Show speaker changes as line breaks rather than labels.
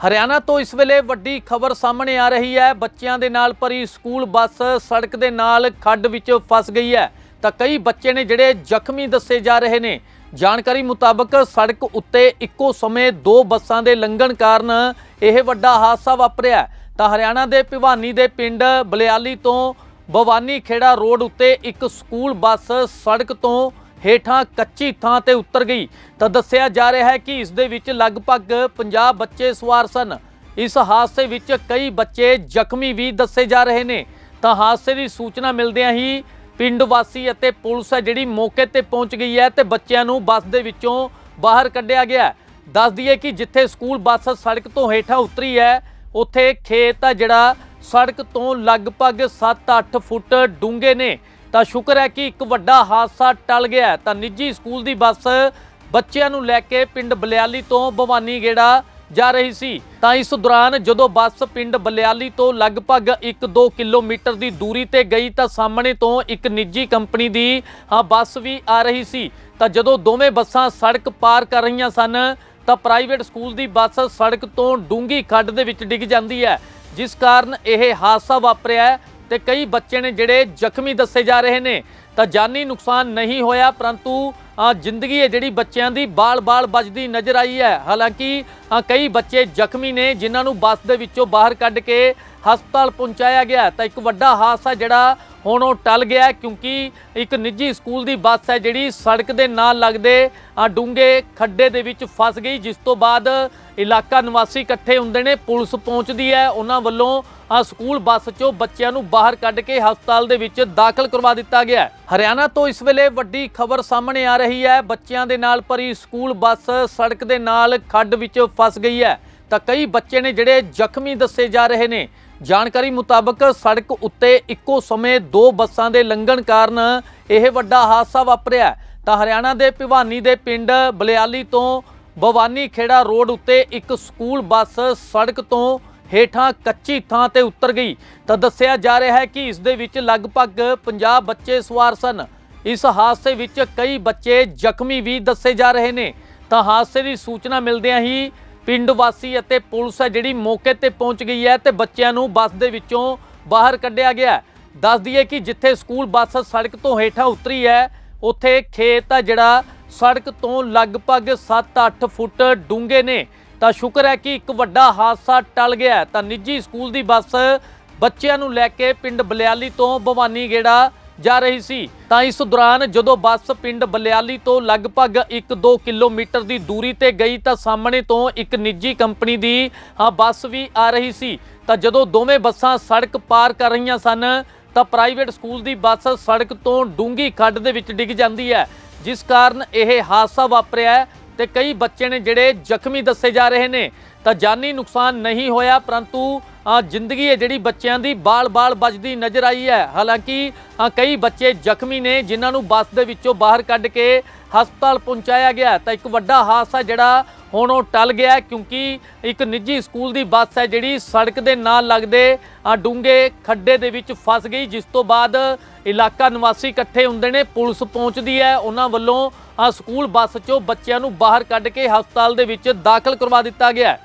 ਹਰਿਆਣਾ ਤੋਂ ਇਸ ਵੇਲੇ ਵੱਡੀ ਖਬਰ ਸਾਹਮਣੇ ਆ ਰਹੀ ਹੈ। ਬੱਚਿਆਂ ਦੇ ਨਾਲ ਭਰੀ ਸਕੂਲ ਬੱਸ ਸੜਕ ਦੇ ਨਾਲ ਖੱਡ ਵਿੱਚ ਫਸ ਗਈ ਹੈ। ਤਾਂ ਕਈ ਬੱਚੇ ਨੇ ਜਿਹੜੇ ਜ਼ਖਮੀ ਦੱਸੇ ਜਾ ਰਹੇ ਨੇ। ਜਾਣਕਾਰੀ ਮੁਤਾਬਕ ਸੜਕ ਉੱਤੇ ਇੱਕੋ ਸਮੇਂ ਦੋ ਬੱਸਾਂ ਦੇ ਲੰਘਣ ਕਾਰਨ ਇਹ ਵੱਡਾ ਹਾਦਸਾ ਵਾਪਰਿਆ। ਤਾਂ ਹਰਿਆਣਾ ਦੇ ਭਿਵਾਨੀ ਦੇ ਪਿੰਡ ਬਲਿਆਲੀ ਤੋਂ ਭਵਾਨੀ ਖੇੜਾ ਰੋਡ ਉੱਤੇ ਇੱਕ ਸਕੂਲ ਬੱਸ ਸੜਕ ਤੋਂ ਹੇਠਾਂ ਕੱਚੀ ਥਾਂ ਤੇ ਉਤਰ ਗਈ ਤਾਂ ਦੱਸਿਆ ਜਾ ਰਿਹਾ ਹੈ ਕਿ ਇਸ ਦੇ ਵਿੱਚ ਲਗਭਗ 50 ਬੱਚੇ ਸਵਾਰ ਸਨ। ਇਸ ਹਾਦਸੇ ਵਿੱਚ ਕਈ ਬੱਚੇ ਜ਼ਖਮੀ ਵੀ ਦੱਸੇ ਜਾ ਰਹੇ ਨੇ। ਤਾਂ ਹਾਦਸੇ ਦੀ ਸੂਚਨਾ ਮਿਲਦਿਆਂ ਹੀ ਪਿੰਡ ਵਾਸੀ ਅਤੇ ਪੁਲਿਸ ਹੈ ਜਿਹੜੀ ਮੌਕੇ ਤੇ ਪਹੁੰਚ ਗਈ ਹੈ ਤੇ ਬੱਚਿਆਂ ਨੂੰ ਬੱਸ ਦੇ ਵਿੱਚੋਂ ਬਾਹਰ ਕੱਢਿਆ ਗਿਆ ਹੈ। ਦੱਸ ਦਈਏ ਕਿ ਜਿੱਥੇ ਸਕੂਲ ਬੱਸ ਸੜਕ ਤੋਂ ਹੇਠਾਂ ਉਤਰੀ ਹੈ, ਉੱਥੇ ਖੇਤ ਆ ਜਿਹੜਾ ਸੜਕ ਤੋਂ ਲਗਭਗ 7-8 ਫੁੱਟ ਡੂੰਘੇ ਨੇ। ਤਾਂ ਸ਼ੁਕਰ ਹੈ ਕਿ ਇੱਕ ਵੱਡਾ ਹਾਦਸਾ ਟਲ ਗਿਆ ਤਾਂ ਨਿੱਜੀ ਸਕੂਲ ਦੀ ਬੱਸ ਬੱਚਿਆਂ ਨੂੰ ਲੈ ਕੇ ਪਿੰਡ ਬਲਿਆਲੀ ਤੋਂ ਭਵਾਨੀ ਗੇੜਾ ਜਾ ਰਹੀ ਸੀ। ਤਾਂ ਇਸ ਦੌਰਾਨ ਜਦੋਂ ਬੱਸ ਪਿੰਡ ਬਲਿਆਲੀ ਤੋਂ ਲਗਭਗ 1-2 ਕਿਲੋਮੀਟਰ ਦੀ ਦੂਰੀ ਤੇ ਗਈ ਤਾਂ ਸਾਹਮਣੇ ਤੋਂ ਇੱਕ ਨਿੱਜੀ ਕੰਪਨੀ ਦੀ ਹਾਂ ਬੱਸ ਵੀ ਆ ਰਹੀ ਸੀ। ਤਾਂ ਜਦੋਂ ਦੋਵੇਂ ਬੱਸਾਂ ਸੜਕ ਪਾਰ ਕਰ ਰਹੀਆਂ ਸਨ, ਤਾਂ ਪ੍ਰਾਈਵੇਟ ਸਕੂਲ ਦੀ ਬੱਸ ਸੜਕ ਤੋਂ ਡੂੰਗੀ ਖੱਡ ਦੇ ਵਿੱਚ ਡਿੱਗ ਜਾਂਦੀ ਹੈ। ਜਿਸ ਕਾਰਨ ਇਹ ਹਾਦਸਾ ਵਾਪਰਿਆ ਤੇ ਕਈ ਬੱਚੇ ਨੇ ਜਿਹੜੇ ਜ਼ਖਮੀ ਦੱਸੇ ਜਾ ਰਹੇ ਨੇ। ਤਾਂ ਜਾਨੀ ਨੁਕਸਾਨ ਨਹੀਂ ਹੋਇਆ, ਪਰੰਤੂ ਜ਼ਿੰਦਗੀ ਹੈ ਜਿਹੜੀ ਬੱਚਿਆਂ ਦੀ ਬਾਲ-ਬਾਲ ਬਚਦੀ ਨਜ਼ਰ ਆਈ ਹੈ। ਹਾਲਾਂਕਿ ਕਈ ਬੱਚੇ ਜ਼ਖਮੀ ਨੇ ਜਿਨ੍ਹਾਂ ਨੂੰ ਬੱਸ ਦੇ ਵਿੱਚੋਂ ਬਾਹਰ ਕੱਢ ਕੇ ਹਸਪਤਾਲ ਪਹੁੰਚਾਇਆ ਗਿਆ ਤਾਂ ਇੱਕ ਵੱਡਾ ਹਾਦਸਾ ਜਿਹੜਾ ਹੁਣ ਉਹ ਟਲ ਗਿਆ ਕਿਉਂਕਿ ਇੱਕ ਨਿੱਜੀ ਸਕੂਲ ਦੀ ਬੱਸ ਹੈ ਜਿਹੜੀ ਸੜਕ ਦੇ ਨਾਲ ਲੱਗਦੇ ਅ, ਡੂੰਘੇ ਖੱਡੇ ਦੇ ਵਿੱਚ ਫਸ ਗਈ ਜਿਸ ਤੋਂ ਬਾਅਦ ਇਲਾਕਾ ਨਿਵਾਸੀ ਇਕੱਠੇ ਹੁੰਦੇ ਨੇ ਪੁਲਿਸ ਪਹੁੰਚਦੀ ਹੈ। ਉਹਨਾਂ ਵੱਲੋਂ ਆ ਸਕੂਲ ਬੱਸ ਚੋਂ ਬੱਚਿਆਂ ਨੂੰ ਬਾਹਰ ਕੱਢ ਕੇ ਹਸਪਤਾਲ ਦੇ ਵਿੱਚ ਦਾਖਲ ਕਰਵਾ ਦਿੱਤਾ ਗਿਆ ਹਰਿਆਣਾ ਤੋਂ ਇਸ ਵੇਲੇ ਵੱਡੀ ਖਬਰ ਸਾਹਮਣੇ ਆ ਰਹੀ ਹੈ। ਬੱਚਿਆਂ ਦੇ ਨਾਲ ਭਰੀ ਸਕੂਲ ਬੱਸ ਸੜਕ ਦੇ ਨਾਲ ਖੱਡ ਵਿੱਚ ਫਸ ਗਈ ਹੈ। ਤਾਂ ਕਈ ਬੱਚੇ ਨੇ ਜਿਹੜੇ ਜ਼ਖਮੀ ਦੱਸੇ ਜਾ ਰਹੇ ਨੇ। ਜਾਣਕਾਰੀ ਮੁਤਾਬਕ ਸੜਕ ਉੱਤੇ ਇੱਕੋ ਸਮੇਂ ਦੋ ਬੱਸਾਂ ਦੇ ਲੰਘਣ ਕਾਰਨ ਇਹ ਵੱਡਾ ਹਾਦਸਾ ਵਾਪਰਿਆ। ਤਾਂ ਹਰਿਆਣਾ ਦੇ ਭਿਵਾਨੀ ਦੇ ਪਿੰਡ ਬਲਿਆਲੀ ਤੋਂ ਬਵਾਨੀ ਖੇੜਾ ਰੋਡ ਉੱਤੇ ਇੱਕ ਸਕੂਲ ਬੱਸ ਸੜਕ ਤੋਂ ਹੇਠਾਂ ਕੱਚੀ ਥਾਂ ਤੇ ਉਤਰ ਗਈ। ਤਾਂ ਦੱਸਿਆ ਜਾ ਰਿਹਾ ਹੈ ਕਿ ਇਸ ਦੇ ਵਿੱਚ ਲਗਭਗ 50 ਬੱਚੇ ਸਵਾਰ ਸਨ। ਇਸ ਹਾਦਸੇ ਵਿੱਚ ਕਈ ਬੱਚੇ ਜ਼ਖਮੀ ਵੀ ਦੱਸੇ ਜਾ ਰਹੇ ਨੇ। ਤਾਂ ਹਾਦਸੇ ਦੀ ਸੂਚਨਾ ਮਿਲਦਿਆਂ ਹੀ ਪਿੰਡ ਵਾਸੀ ਅਤੇ ਪੁਲਿਸ ਹੈ ਜਿਹੜੀ ਮੌਕੇ ਤੇ ਪਹੁੰਚ ਗਈ ਹੈ ਤੇ ਬੱਚਿਆਂ ਨੂੰ ਬੱਸ ਦੇ ਵਿੱਚੋਂ ਬਾਹਰ ਕੱਢਿਆ ਗਿਆ ਹੈ। ਦੱਸ ਦਈਏ ਕਿ ਜਿੱਥੇ ਸਕੂਲ ਬੱਸ ਸੜਕ ਤੋਂ ਹੇਠਾਂ ਉਤਰੀ ਹੈ, ਉੱਥੇ ਖੇਤ ਆ ਜਿਹੜਾ ਸੜਕ ਤੋਂ ਲਗਭਗ 7-8 ਫੁੱਟ ਡੂੰਘੇ ਨੇ ਤਾਂ ਸ਼ੁਕਰ ਹੈ ਕਿ ਇੱਕ ਵੱਡਾ ਹਾਦਸਾ ਟਲ ਗਿਆ ਤਾਂ ਨਿੱਜੀ ਸਕੂਲ ਦੀ ਬੱਸ ਬੱਚਿਆਂ ਨੂੰ ਲੈ ਕੇ ਪਿੰਡ ਬਲਿਆਲੀ ਤੋਂ ਭਵਾਨੀ ਗੇੜਾ ਜਾ ਰਹੀ ਸੀ। ਤਾਂ ਇਸ ਦੌਰਾਨ ਜਦੋਂ ਬੱਸ ਪਿੰਡ ਬਲਿਆਲੀ ਤੋਂ ਲਗਭਗ 1-2 ਕਿਲੋਮੀਟਰ ਦੀ ਦੂਰੀ ਤੇ ਗਈ ਤਾਂ ਸਾਹਮਣੇ ਤੋਂ ਇੱਕ ਨਿੱਜੀ ਕੰਪਨੀ ਦੀ, ਹਾਂ, ਬੱਸ ਵੀ ਆ ਰਹੀ ਸੀ। ਤਾਂ ਜਦੋਂ ਦੋਵੇਂ ਬੱਸਾਂ ਸੜਕ ਪਾਰ ਕਰ ਰਹੀਆਂ ਸਨ, ਤਾਂ ਪ੍ਰਾਈਵੇਟ ਸਕੂਲ ਦੀ ਬੱਸ ਸੜਕ ਤੋਂ ਡੂੰਗੀ ਖੱਡ ਦੇ ਵਿੱਚ ਡਿੱਗ ਜਾਂਦੀ ਹੈ, ਜਿਸ ਕਾਰਨ ਇਹ ਹਾਦਸਾ ਵਾਪਰਿਆ ਹੈ ਤੇ ਕਈ ਬੱਚੇ ਨੇ ਜਿਹੜੇ ਜ਼ਖਮੀ ਦੱਸੇ ਜਾ ਰਹੇ ਨੇ। ਤਾਂ ਜਾਨੀ ਨੁਕਸਾਨ ਨਹੀਂ ਹੋਇਆ, ਪਰੰਤੂ ਜ਼ਿੰਦਗੀ ਹੈ ਜਿਹੜੀ ਬੱਚਿਆਂ ਦੀ ਬਾਲ-ਬਾਲ ਬਚਦੀ ਨਜ਼ਰ ਆਈ ਹੈ। ਹਾਲਾਂਕਿ ਕਈ ਬੱਚੇ ਜ਼ਖਮੀ ਨੇ ਜਿਨ੍ਹਾਂ ਨੂੰ ਬੱਸ ਦੇ ਵਿੱਚੋਂ ਬਾਹਰ ਕੱਢ ਕੇ ਹਸਪਤਾਲ ਪਹੁੰਚਾਇਆ ਗਿਆ ਤਾਂ ਇੱਕ ਵੱਡਾ ਹਾਦਸਾ ਜਿਹੜਾ ਹੁਣ ਉਹ ਟਲ ਗਿਆ ਕਿਉਂਕਿ ਇੱਕ ਨਿੱਜੀ ਸਕੂਲ ਦੀ ਬੱਸ ਹੈ ਜਿਹੜੀ ਸੜਕ ਦੇ ਨਾਲ ਲੱਗਦੇ ਅ, ਡੂੰਘੇ ਖੱਡੇ ਦੇ ਵਿੱਚ ਫਸ ਗਈ ਜਿਸ ਤੋਂ ਬਾਅਦ ਇਲਾਕਾ ਨਿਵਾਸੀ ਇਕੱਠੇ ਹੁੰਦੇ ਨੇ। ਪੁਲਿਸ ਪਹੁੰਚਦੀ ਹੈ। ਉਹਨਾਂ ਵੱਲੋਂ ਸਕੂਲ ਬੱਸ ਚੋਂ ਬੱਚਿਆਂ ਨੂੰ ਬਾਹਰ ਕੱਢ ਕੇ ਹਸਪਤਾਲ ਦੇ ਵਿੱਚ ਦਾਖਲ ਕਰਵਾ ਦਿੱਤਾ ਗਿਆ